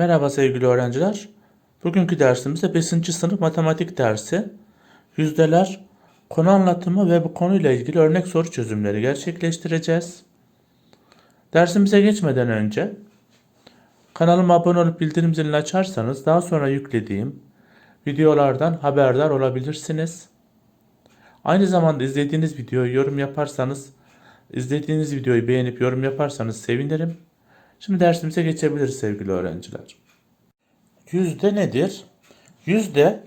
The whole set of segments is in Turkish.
Merhaba sevgili öğrenciler. Bugünkü dersimizde 5. sınıf matematik dersi. Yüzdeler, konu anlatımı ve bu konuyla ilgili örnek soru çözümleri gerçekleştireceğiz. Dersimize geçmeden önce kanalıma abone olup bildirim zilini açarsanız daha sonra yüklediğim videolardan haberdar olabilirsiniz. Aynı zamanda izlediğiniz videoyu yorum yaparsanız, izlediğiniz videoyu beğenip yorum yaparsanız sevinirim. Şimdi dersimize geçebiliriz sevgili öğrenciler. Yüzde nedir? Yüzde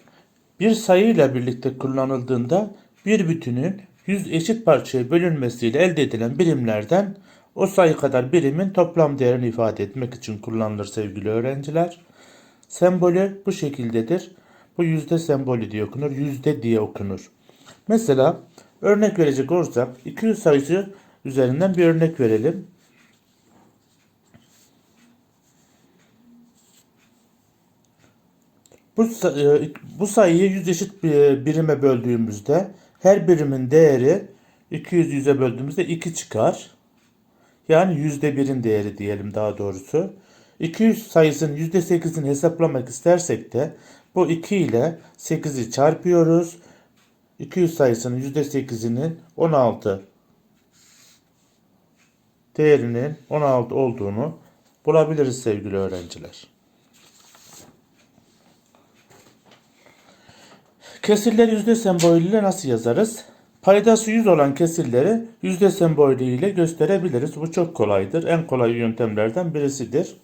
bir sayıyla birlikte kullanıldığında bir bütünün yüz eşit parçaya bölünmesiyle elde edilen birimlerden o sayı kadar birimin toplam değerini ifade etmek için kullanılır sevgili öğrenciler. Sembolü bu şekildedir. Bu yüzde sembolü diye okunur. Yüzde diye okunur. Mesela örnek verecek olursak 200 sayısı üzerinden bir örnek verelim. Bu, e, bu sayıyı 100 eşit bir birime böldüğümüzde her birimin değeri 200 100'e böldüğümüzde 2 çıkar. Yani yüzde birin değeri diyelim daha doğrusu. 200 sayısının yüzde sekizini hesaplamak istersek de bu 2 ile 8'i çarpıyoruz. 200 sayısının yüzde sekizinin 16 değerinin 16 olduğunu bulabiliriz sevgili öğrenciler. Kesirleri yüzde sembolüyle nasıl yazarız? Paydası 100 olan kesirleri yüzde sembolüyle gösterebiliriz. Bu çok kolaydır. En kolay yöntemlerden birisidir.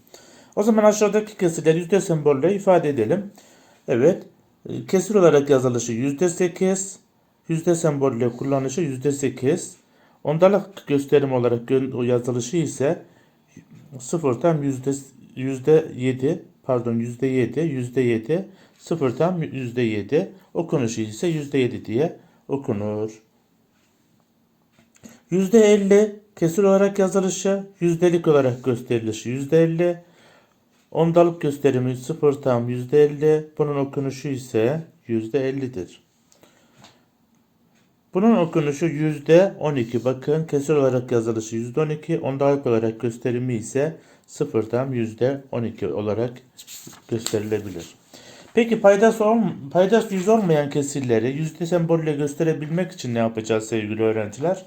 O zaman aşağıdaki kesirleri yüzde sembolüyle ifade edelim. Evet. e, Kesir olarak yazılışı yüzde 8. Yüzde sembolüyle kullanışı yüzde 8. Ondalık gösterim olarak yazılışı ise sıfır tam yüzde yüzde yedi pardon yüzde yedi yüzde yedi sıfır tam yüzde yedi okunuşu ise yüzde yedi diye okunur. Yüzde elli kesir olarak yazılışı yüzdelik olarak gösterilişi yüzde elli ondalık gösterimi sıfır tam yüzde elli bunun okunuşu ise yüzde ellidir. Bunun okunuşu yüzde 12. Bakın kesir olarak yazılışı yüzde 12. Ondalık olarak gösterimi ise sıfırdan yüzde 12 olarak gösterilebilir. Peki paydası, ol, paydası yüz olmayan kesirleri yüzde sembolüyle gösterebilmek için ne yapacağız sevgili öğrenciler?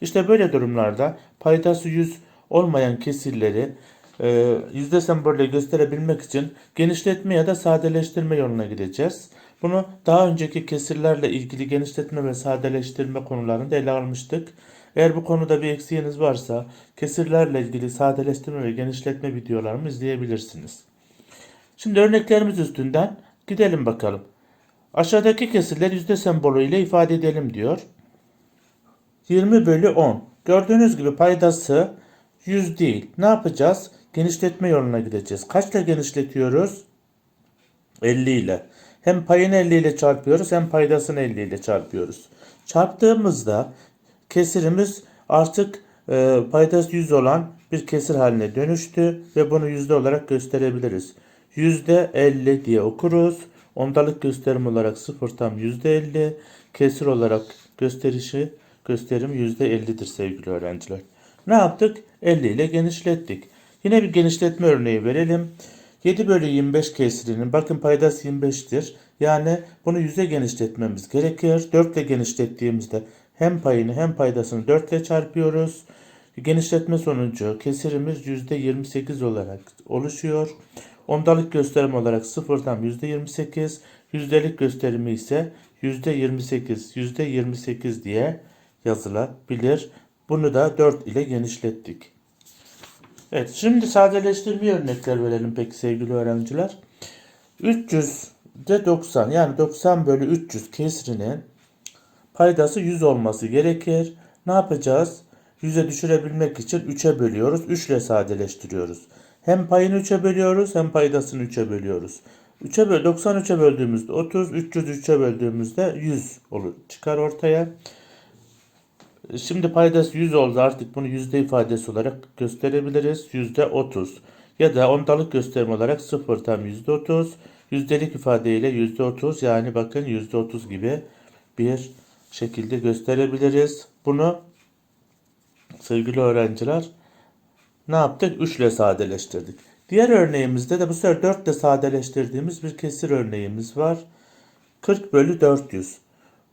İşte böyle durumlarda paydası yüz olmayan kesirleri e, yüzde sembolüyle gösterebilmek için genişletme ya da sadeleştirme yoluna gideceğiz. Bunu daha önceki kesirlerle ilgili genişletme ve sadeleştirme konularında ele almıştık. Eğer bu konuda bir eksiğiniz varsa kesirlerle ilgili sadeleştirme ve genişletme videolarımı izleyebilirsiniz. Şimdi örneklerimiz üstünden gidelim bakalım. Aşağıdaki kesirler yüzde sembolüyle ifade edelim diyor. 20 bölü 10. Gördüğünüz gibi paydası 100 değil. Ne yapacağız? Genişletme yoluna gideceğiz. Kaçla genişletiyoruz? 50 ile. Hem payını 50 ile çarpıyoruz hem paydasını 50 ile çarpıyoruz. Çarptığımızda kesirimiz artık e, paydası 100 olan bir kesir haline dönüştü ve bunu yüzde olarak gösterebiliriz. Yüzde 50 diye okuruz. Ondalık gösterim olarak 0 tam yüzde 50. Kesir olarak gösterişi gösterim yüzde 50'dir sevgili öğrenciler. Ne yaptık? 50 ile genişlettik. Yine bir genişletme örneği verelim. 7 bölü 25 kesirinin bakın paydası 25'tir. Yani bunu 100'e genişletmemiz gerekir. 4 ile genişlettiğimizde hem payını hem paydasını 4 ile çarpıyoruz. Genişletme sonucu kesirimiz %28 olarak oluşuyor. Ondalık gösterim olarak 0'dan %28, yüzdelik gösterimi ise %28, %28 diye yazılabilir. Bunu da 4 ile genişlettik. Evet, şimdi sadeleştirme örnekler verelim peki sevgili öğrenciler. 300 de 90 yani 90 bölü 300 kesrinin paydası 100 olması gerekir. Ne yapacağız? 100'e düşürebilmek için 3'e bölüyoruz. 3 ile sadeleştiriyoruz. Hem payını 3'e bölüyoruz hem paydasını 3'e bölüyoruz. 3'e böl 93'e böldüğümüzde 30, 303'e böldüğümüzde 100 olur çıkar ortaya. Şimdi paydası 100 oldu artık bunu yüzde ifadesi olarak gösterebiliriz. Yüzde 30 ya da ondalık gösterim olarak 0 tam yüzde 30. Yüzdelik ifadeyle yüzde 30 yani bakın yüzde 30 gibi bir şekilde gösterebiliriz. Bunu sevgili öğrenciler ne yaptık? 3 ile sadeleştirdik. Diğer örneğimizde de bu sefer 4 ile sadeleştirdiğimiz bir kesir örneğimiz var. 40 bölü 400.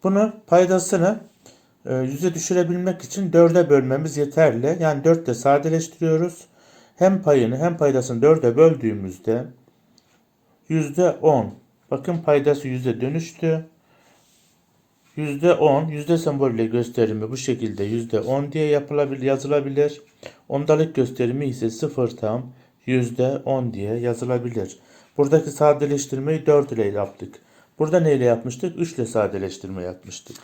Bunu paydasını e, yüze düşürebilmek için 4'e bölmemiz yeterli. Yani 4 ile sadeleştiriyoruz. Hem payını hem paydasını 4'e böldüğümüzde %10. Bakın paydası yüze dönüştü. %10, yüzde sembolüyle gösterimi bu şekilde %10 diye yapılabilir, yazılabilir. Ondalık gösterimi ise 0 tam %10 diye yazılabilir. Buradaki sadeleştirmeyi 4 ile yaptık. Burada neyle yapmıştık? 3 ile sadeleştirme yapmıştık.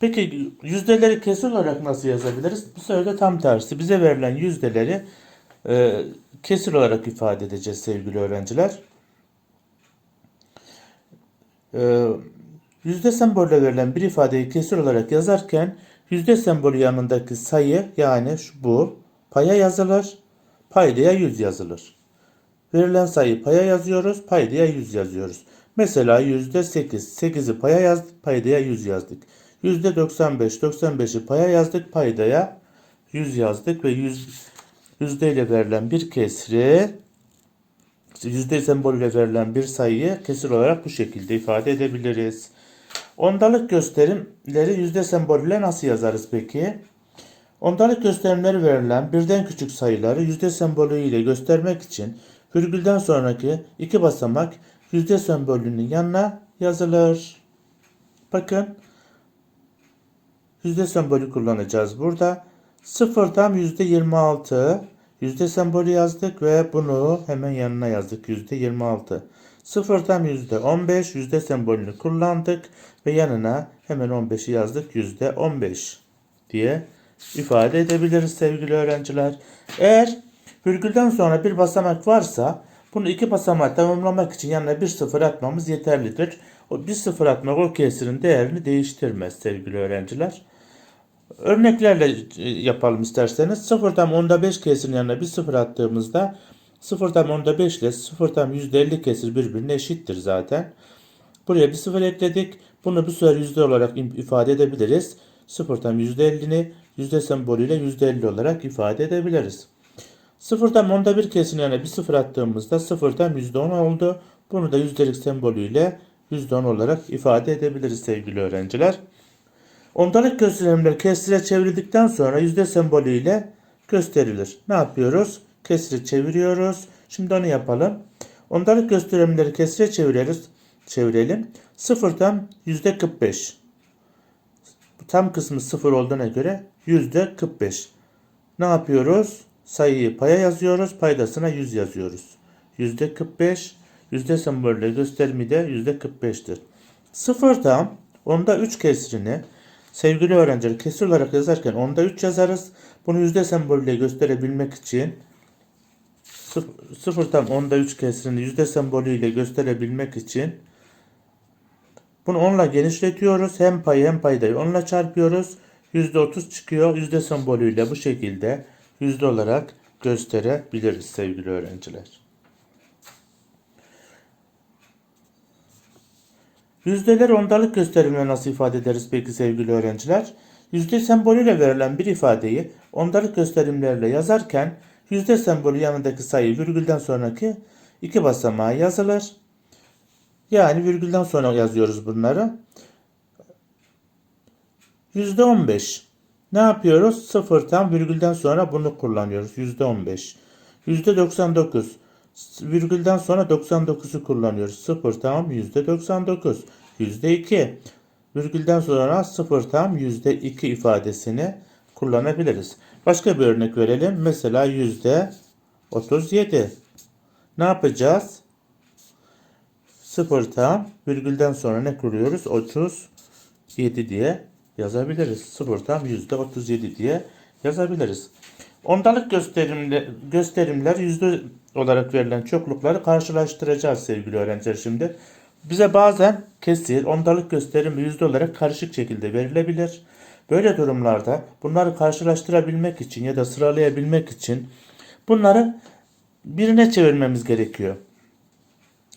Peki yüzdeleri kesir olarak nasıl yazabiliriz? Bu sefer tam tersi. Bize verilen yüzdeleri e, kesir olarak ifade edeceğiz sevgili öğrenciler. E, yüzde sembolüyle verilen bir ifadeyi kesir olarak yazarken yüzde sembolü yanındaki sayı yani şu bu paya yazılır. Paydaya 100 yazılır. Verilen sayı paya yazıyoruz. Paydaya 100 yazıyoruz. Mesela yüzde 8. 8'i paya yazdık. Paydaya 100 yazdık. Yüzde 95. 95'i paya yazdık. Paydaya 100 yazdık ve 100 yüzde ile verilen bir kesri yüzde sembolüyle verilen bir sayıyı kesir olarak bu şekilde ifade edebiliriz. Ondalık gösterimleri yüzde sembolüyle nasıl yazarız peki? Ondalık gösterimleri verilen birden küçük sayıları yüzde sembolü ile göstermek için virgülden sonraki iki basamak yüzde sembolünün yanına yazılır. Bakın yüzde sembolü kullanacağız burada. 0 tam yüzde 26 yüzde sembolü yazdık ve bunu hemen yanına yazdık yüzde 26. 0 tam yüzde 15 yüzde sembolünü kullandık ve yanına hemen 15'i yazdık yüzde 15 diye ifade edebiliriz sevgili öğrenciler. Eğer virgülden sonra bir basamak varsa bunu iki basamak tamamlamak için yanına bir sıfır atmamız yeterlidir. O bir sıfır atmak o kesirin değerini değiştirmez sevgili öğrenciler. Örneklerle e, yapalım isterseniz. 0 tam onda 5 kesirin yanına bir sıfır attığımızda 0 tam onda 5 ile 0 tam %50 kesir birbirine eşittir zaten. Buraya bir sıfır ekledik. Bunu bu sefer yüzde olarak ifade edebiliriz. 0 tam %50'ni yüzde sembolüyle %50 olarak ifade edebiliriz. 0 tam onda bir kesin yani bir sıfır attığımızda 0 tam %10 oldu. Bunu da yüzdelik sembolüyle %10 olarak ifade edebiliriz sevgili öğrenciler. Ondalık gösterimler kesire çevrildikten sonra yüzde sembolüyle gösterilir. Ne yapıyoruz? Kesiri çeviriyoruz. Şimdi onu yapalım. Ondalık gösterimleri kesire çeviririz. Çevirelim. 0 tam yüzde 45. Tam kısmı 0 olduğuna göre yüzde 45. Ne yapıyoruz? Sayıyı paya yazıyoruz. Paydasına 100 yazıyoruz. Yüzde 45. Yüzde sembolüyle gösterimi de yüzde 45'tir. 0 tam onda 3 kesirini sevgili öğrenciler kesir olarak yazarken onda 3 yazarız. Bunu yüzde sembolüyle gösterebilmek için 0 tam onda 3 kesirini yüzde sembolüyle gösterebilmek için bunu 10 ile genişletiyoruz. Hem payı hem paydayı 10 ile çarpıyoruz. %30 çıkıyor. Yüzde sembolüyle bu şekilde yüzde olarak gösterebiliriz sevgili öğrenciler. Yüzdeler ondalık gösterimle nasıl ifade ederiz peki sevgili öğrenciler? Yüzde sembolüyle verilen bir ifadeyi ondalık gösterimlerle yazarken yüzde sembolü yanındaki sayı virgülden sonraki iki basamağa yazılır. Yani virgülden sonra yazıyoruz bunları. %15. Ne yapıyoruz? Sıfır tam virgülden sonra bunu kullanıyoruz. %15. %99. Virgülden sonra 99'u kullanıyoruz. Sıfır tam %99. %2. Virgülden sonra sıfır tam %2 ifadesini kullanabiliriz. Başka bir örnek verelim. Mesela %37. Ne yapacağız? Sıfır tam virgülden sonra ne kuruyoruz? 37 diye yazabiliriz. Sıfır tam yüzde 37 diye yazabiliriz. Ondalık gösterimler, gösterimler yüzde olarak verilen çoklukları karşılaştıracağız sevgili öğrenciler şimdi. Bize bazen kesir, ondalık gösterim yüzde olarak karışık şekilde verilebilir. Böyle durumlarda bunları karşılaştırabilmek için ya da sıralayabilmek için bunları birine çevirmemiz gerekiyor.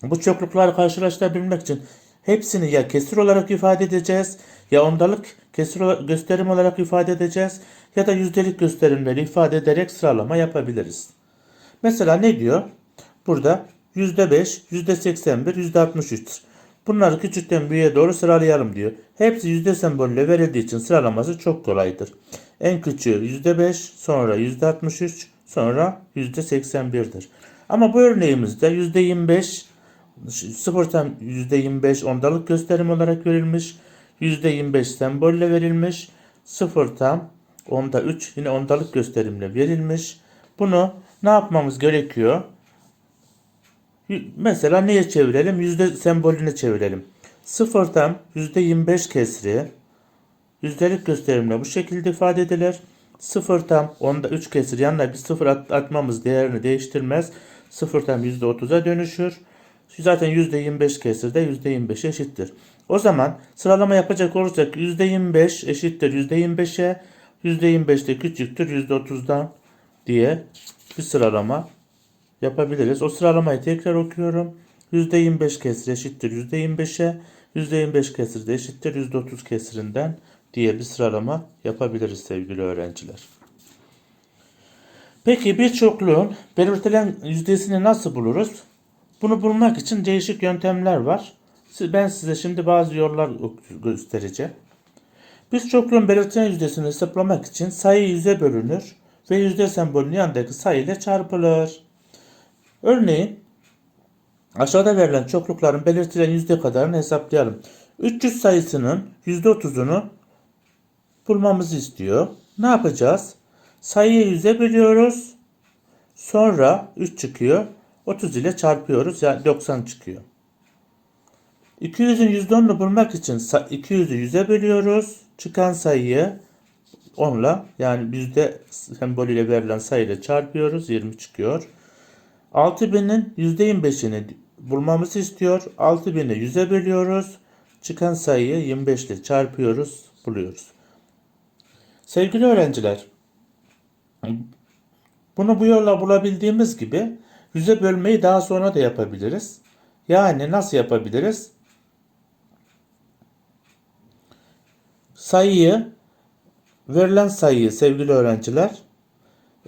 Bu çoklukları karşılaştırabilmek için hepsini ya kesir olarak ifade edeceğiz ya ondalık kesir gösterim olarak ifade edeceğiz ya da yüzdelik gösterimleri ifade ederek sıralama yapabiliriz. Mesela ne diyor? Burada %5, %81, %63. Bunları küçükten büyüğe doğru sıralayalım diyor. Hepsi yüzde sembolüyle verildiği için sıralaması çok kolaydır. En küçüğü %5, sonra %63, sonra %81'dir. Ama bu örneğimizde %25 sıfırdan %25 ondalık gösterim olarak verilmiş. %25 sembolle verilmiş. Sıfırdan onda 3 yine ondalık gösterimle verilmiş. Bunu ne yapmamız gerekiyor? Mesela neye çevirelim? Yüzde sembolüne çevirelim. Sıfırdan %25 kesri yüzdelik gösterimle bu şekilde ifade edilir. Sıfırdan onda 3 kesir yanına bir sıfır at- atmamız değerini değiştirmez. Sıfırdan %30'a dönüşür. Zaten %25 kesir de %25 eşittir. O zaman sıralama yapacak olursak %25 eşittir %25'e %25 de küçüktür %30'dan diye bir sıralama yapabiliriz. O sıralamayı tekrar okuyorum. %25 kesir eşittir %25'e, %25 kesir de eşittir %30 kesirinden diye bir sıralama yapabiliriz sevgili öğrenciler. Peki bir çokluğun belirtilen yüzdesini nasıl buluruz? Bunu bulmak için değişik yöntemler var. Ben size şimdi bazı yollar göstereceğim. Biz çokluğun belirtilen yüzdesini hesaplamak için sayı yüze bölünür ve yüzde sembolünün yanındaki sayı ile çarpılır. Örneğin aşağıda verilen çoklukların belirtilen yüzde kadarını hesaplayalım. 300 sayısının yüzde 30'unu bulmamızı istiyor. Ne yapacağız? Sayıyı yüze bölüyoruz. Sonra 3 çıkıyor. 30 ile çarpıyoruz. Yani 90 çıkıyor. 200'ün %10'unu bulmak için sa- 200'ü 100'e bölüyoruz. Çıkan sayıyı 10'la yani yüzde sembolüyle verilen sayıyla çarpıyoruz. 20 çıkıyor. 6000'in %25'ini bulmamızı istiyor. 6000'i 100'e bölüyoruz. Çıkan sayıyı 25 ile çarpıyoruz. Buluyoruz. Sevgili öğrenciler, bunu bu yolla bulabildiğimiz gibi yüze bölmeyi daha sonra da yapabiliriz. Yani nasıl yapabiliriz? Sayıyı, verilen sayıyı sevgili öğrenciler,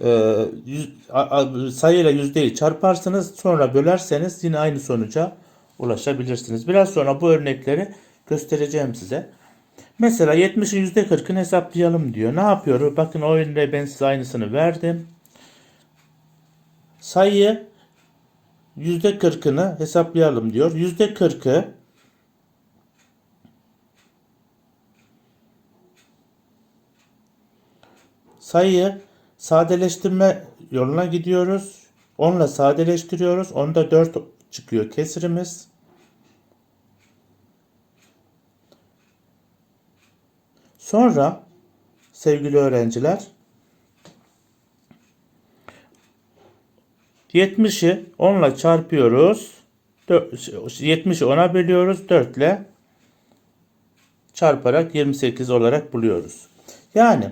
e, sayıyla yüzdeyi çarparsınız sonra bölerseniz yine aynı sonuca ulaşabilirsiniz. Biraz sonra bu örnekleri göstereceğim size. Mesela 70'in %40'ını hesaplayalım diyor. Ne yapıyoruz? Bakın o ben size aynısını verdim. Sayıyı %40'ını hesaplayalım diyor. %40'ı sayıyı sadeleştirme yoluna gidiyoruz. 10 ile sadeleştiriyoruz. Onda 4 çıkıyor kesirimiz. Sonra sevgili öğrenciler 70'i 10 ile çarpıyoruz. Dö- 70'i 10'a bölüyoruz. 4 ile çarparak 28 olarak buluyoruz. Yani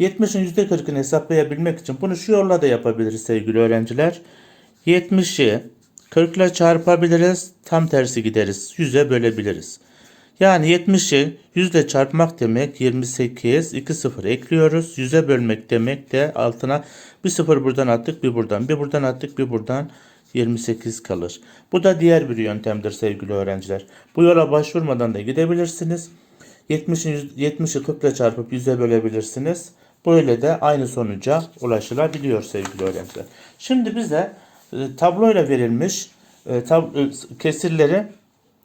70'in %40'ını hesaplayabilmek için bunu şu yolla da yapabiliriz sevgili öğrenciler. 70'i 40 ile çarpabiliriz. Tam tersi gideriz. 100'e bölebiliriz. Yani 70'i 100 ile çarpmak demek 28, 2 sıfır ekliyoruz. 100'e bölmek demek de altına bir sıfır buradan attık, bir buradan, bir buradan attık, bir buradan 28 kalır. Bu da diğer bir yöntemdir sevgili öğrenciler. Bu yola başvurmadan da gidebilirsiniz. 70'i 70'i 40 ile çarpıp 100'e bölebilirsiniz. Böyle de aynı sonuca ulaşılabiliyor sevgili öğrenciler. Şimdi bize e, tabloyla verilmiş e, e, kesirleri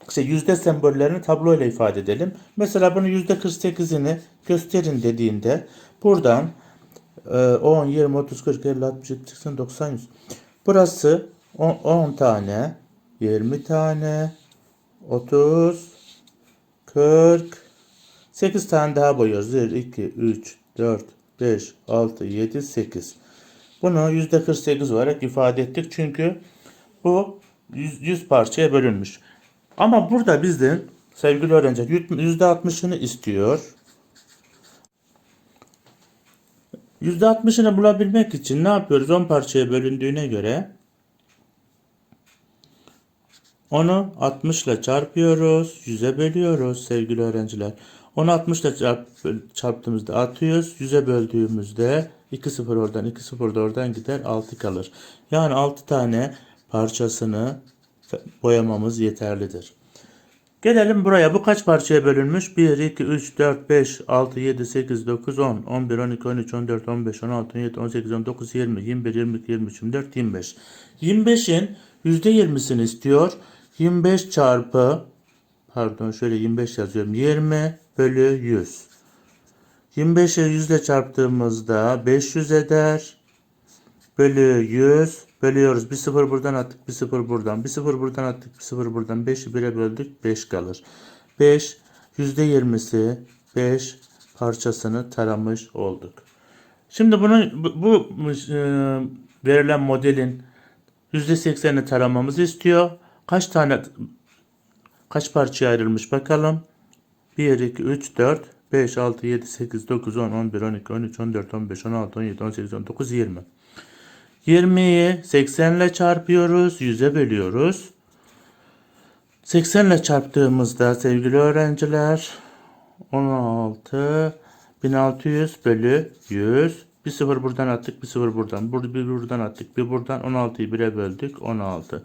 işte yüzde sembollerini tabloyla ifade edelim. Mesela bunu yüzde 48'ini gösterin dediğinde buradan e, 10, 20, 30, 40, 50, 60, 70, 80, 90, 100. Burası 10, 10 tane, 20 tane, 30, 40, 8 tane daha boyuyoruz. 1, 2, 3, 4, 5, 6, 7, 8. Bunu yüzde 48 olarak ifade ettik. Çünkü bu 100, 100 parçaya bölünmüş. Ama burada bizden sevgili yüzde 60'ını istiyor. Yüzde 60'ını bulabilmek için ne yapıyoruz? 10 parçaya bölündüğüne göre onu 60 ile çarpıyoruz. 100'e bölüyoruz sevgili öğrenciler. Onu 60 ile çarp, çarptığımızda atıyoruz. 100'e böldüğümüzde 2 sıfır oradan 2 sıfır da oradan gider 6 kalır. Yani 6 tane parçasını boyamamız yeterlidir. Gelelim buraya. Bu kaç parçaya bölünmüş? 1, 2, 3, 4, 5, 6, 7, 8, 9, 10, 11, 12, 13, 14, 15, 16, 17, 18, 19, 20, 21, 22, 23, 24, 25. 25'in %20'sini istiyor. 25 çarpı pardon şöyle 25 yazıyorum. 20 bölü 100. 25'i 100 ile çarptığımızda 500 eder. Bölü 100 bölüyoruz. Bir sıfır buradan attık, bir sıfır buradan. Bir sıfır buradan attık, bir sıfır buradan. 5'i 1'e böldük, 5 kalır. 5 %20'si 5 parçasını taramış olduk. Şimdi bunun bu, bu e, verilen modelin %80'ini taramamızı istiyor. Kaç tane kaç parçaya ayrılmış bakalım. 1, 2, 3, 4, 5, 6, 7, 8, 9, 10, 11, 12, 13, 14, 15, 16, 17, 18, 19, 20. 20'yi 80 ile çarpıyoruz. 100'e bölüyoruz. 80 ile çarptığımızda sevgili öğrenciler 16 1600 bölü 100 bir sıfır buradan attık bir sıfır buradan. Bir, bir buradan attık bir buradan. 16'yı 1'e böldük 16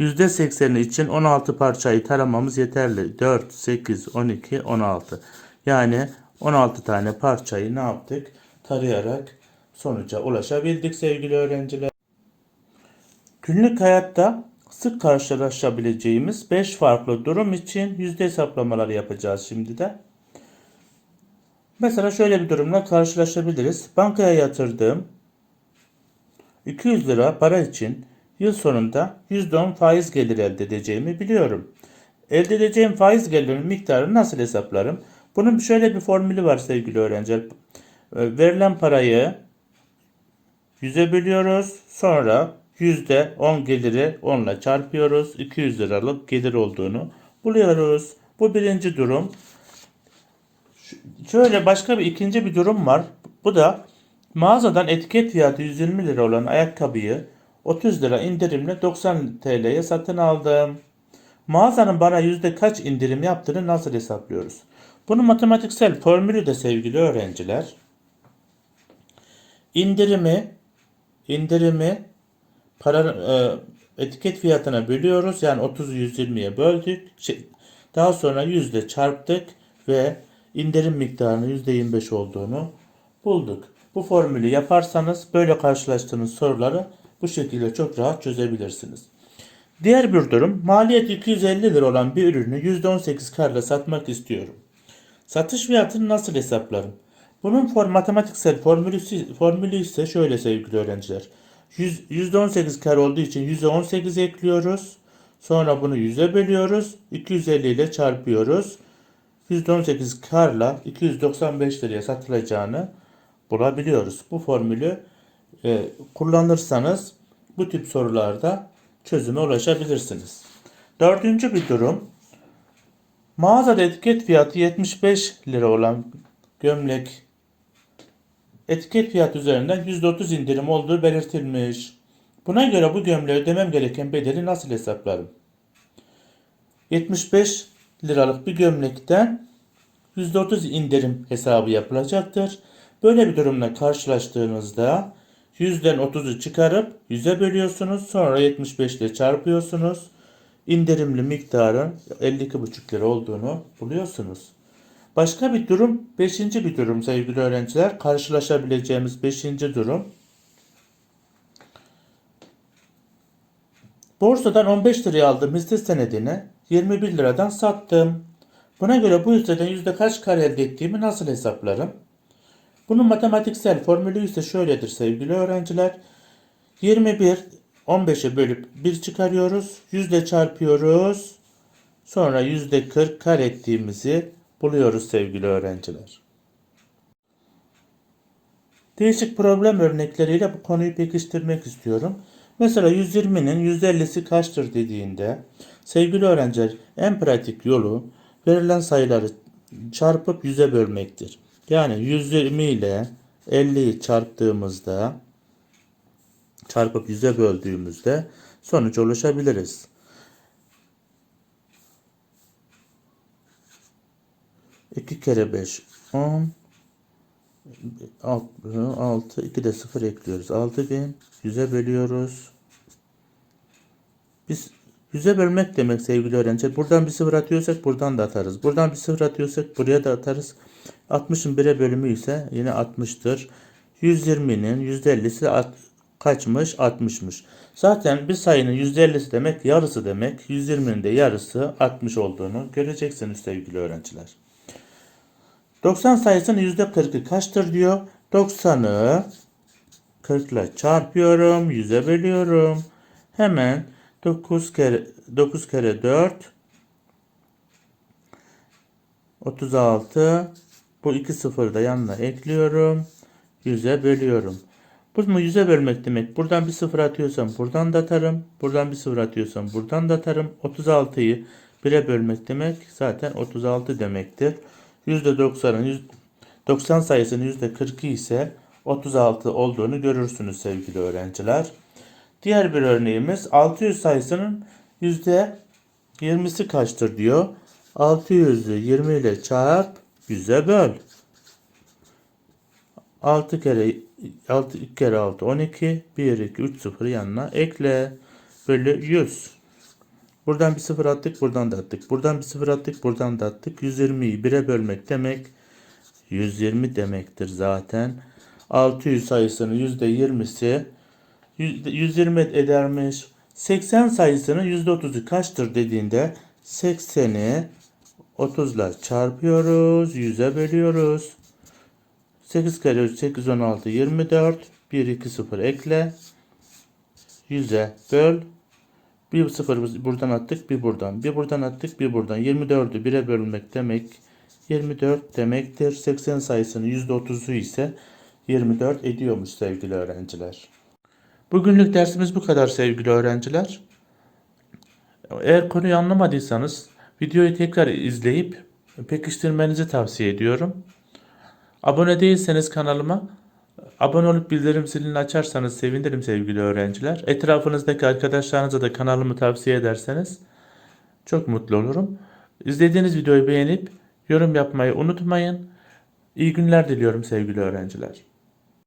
%80'i için 16 parçayı taramamız yeterli. 4 8 12 16 yani 16 tane parçayı ne yaptık? Tarayarak sonuca ulaşabildik sevgili öğrenciler. Günlük hayatta sık karşılaşabileceğimiz 5 farklı durum için yüzde hesaplamaları yapacağız şimdi de. Mesela şöyle bir durumla karşılaşabiliriz. Bankaya yatırdığım 200 lira para için yıl sonunda %10 faiz gelir elde edeceğimi biliyorum. Elde edeceğim faiz gelirinin miktarını nasıl hesaplarım? Bunun şöyle bir formülü var sevgili öğrenciler. Verilen parayı 100'e bölüyoruz. Sonra %10 geliri 10 ile çarpıyoruz. 200 liralık gelir olduğunu buluyoruz. Bu birinci durum. Şöyle başka bir ikinci bir durum var. Bu da mağazadan etiket fiyatı 120 lira olan ayakkabıyı 30 lira indirimle 90 TL'ye satın aldım. Mağazanın bana yüzde kaç indirim yaptığını nasıl hesaplıyoruz? Bunun matematiksel formülü de sevgili öğrenciler. İndirimi indirimi para e, etiket fiyatına bölüyoruz. Yani 30'u 120'ye böldük. Şey, daha sonra yüzde çarptık ve indirim miktarının %25 olduğunu bulduk. Bu formülü yaparsanız böyle karşılaştığınız soruları bu şekilde çok rahat çözebilirsiniz. Diğer bir durum maliyeti 250 lira olan bir ürünü %18 karla satmak istiyorum. Satış fiyatını nasıl hesaplarım? Bunun for, matematiksel formülü, formülü ise şöyle sevgili öğrenciler. Yüz- %18 kar olduğu için %18 ekliyoruz. Sonra bunu 100'e bölüyoruz. 250 ile çarpıyoruz. %18 karla 295 liraya satılacağını bulabiliyoruz. Bu formülü e, kullanırsanız bu tip sorularda çözüme ulaşabilirsiniz. Dördüncü bir durum. Mağazada etiket fiyatı 75 lira olan gömlek etiket fiyatı üzerinden %30 indirim olduğu belirtilmiş. Buna göre bu gömleğe ödemem gereken bedeli nasıl hesaplarım? 75 liralık bir gömlekten %30 indirim hesabı yapılacaktır. Böyle bir durumla karşılaştığınızda 100'den 30'u çıkarıp 100'e bölüyorsunuz. Sonra 75 ile çarpıyorsunuz. İndirimli miktarın 52,5 lira olduğunu buluyorsunuz. Başka bir durum, beşinci bir durum sevgili öğrenciler. Karşılaşabileceğimiz beşinci durum. Borsadan 15 liraya aldığım hisse senedini 21 liradan sattım. Buna göre bu hisseden yüzde kaç kar elde ettiğimi nasıl hesaplarım? Bunun matematiksel formülü ise şöyledir sevgili öğrenciler. 21 15'e bölüp 1 çıkarıyoruz. Yüzde çarpıyoruz. Sonra yüzde 40 kar ettiğimizi buluyoruz sevgili öğrenciler. Değişik problem örnekleriyle bu konuyu pekiştirmek istiyorum. Mesela 120'nin %50'si kaçtır dediğinde sevgili öğrenciler en pratik yolu verilen sayıları çarpıp 100'e bölmektir. Yani 120 ile 50'yi çarptığımızda çarpıp 100'e böldüğümüzde sonuç ulaşabiliriz. 2 kere 5 10 6 2 de 0 ekliyoruz. 6000 100'e bölüyoruz. Biz 100'e bölmek demek sevgili öğrenciler. Buradan bir sıfır atıyorsak buradan da atarız. Buradan bir sıfır atıyorsak buraya da atarız. 60'ın 1'e bölümü ise yine 60'tır. 120'nin %50'si at- kaçmış? 60'mış. Zaten bir sayının %50'si demek yarısı demek. 120'nin de yarısı 60 olduğunu göreceksiniz sevgili öğrenciler. 90 sayısının %40'ı kaçtır diyor. 90'ı 40 ile çarpıyorum. 100'e bölüyorum. Hemen 9 kere 9 kere 4 36 bu iki sıfırı da yanına ekliyorum. 100'e bölüyorum. Bu mu 100'e bölmek demek. Buradan bir sıfır atıyorsam buradan da atarım. Buradan bir sıfır atıyorsam buradan da atarım. 36'yı 1'e bölmek demek zaten 36 demektir. %90'ın yüz- 90 sayısının %40'ı ise 36 olduğunu görürsünüz sevgili öğrenciler. Diğer bir örneğimiz 600 sayısının %20'si kaçtır diyor. 600'ü 20 ile çarp 100'e böl. 6 kere 6 2 kere 6 12 1 2 3 0 yanına ekle bölü 100. Buradan bir sıfır attık, buradan da attık. Buradan bir sıfır attık, buradan da attık. 120'yi 1'e bölmek demek 120 demektir zaten. 600 sayısının %20'si 120 edermiş. 80 sayısının %30'u kaçtır dediğinde 80'i 30 ile çarpıyoruz. 100'e bölüyoruz. 8 kere 3 8 16 24 1 2 0 ekle 100'e böl bir sıfır buradan attık bir buradan bir buradan attık bir buradan 24'ü 1'e bölmek demek 24 demektir 80 sayısının %30'u ise 24 ediyormuş sevgili öğrenciler. Bugünlük dersimiz bu kadar sevgili öğrenciler. Eğer konuyu anlamadıysanız videoyu tekrar izleyip pekiştirmenizi tavsiye ediyorum. Abone değilseniz kanalıma abone olup bildirim zilini açarsanız sevinirim sevgili öğrenciler. Etrafınızdaki arkadaşlarınıza da kanalımı tavsiye ederseniz çok mutlu olurum. İzlediğiniz videoyu beğenip yorum yapmayı unutmayın. İyi günler diliyorum sevgili öğrenciler.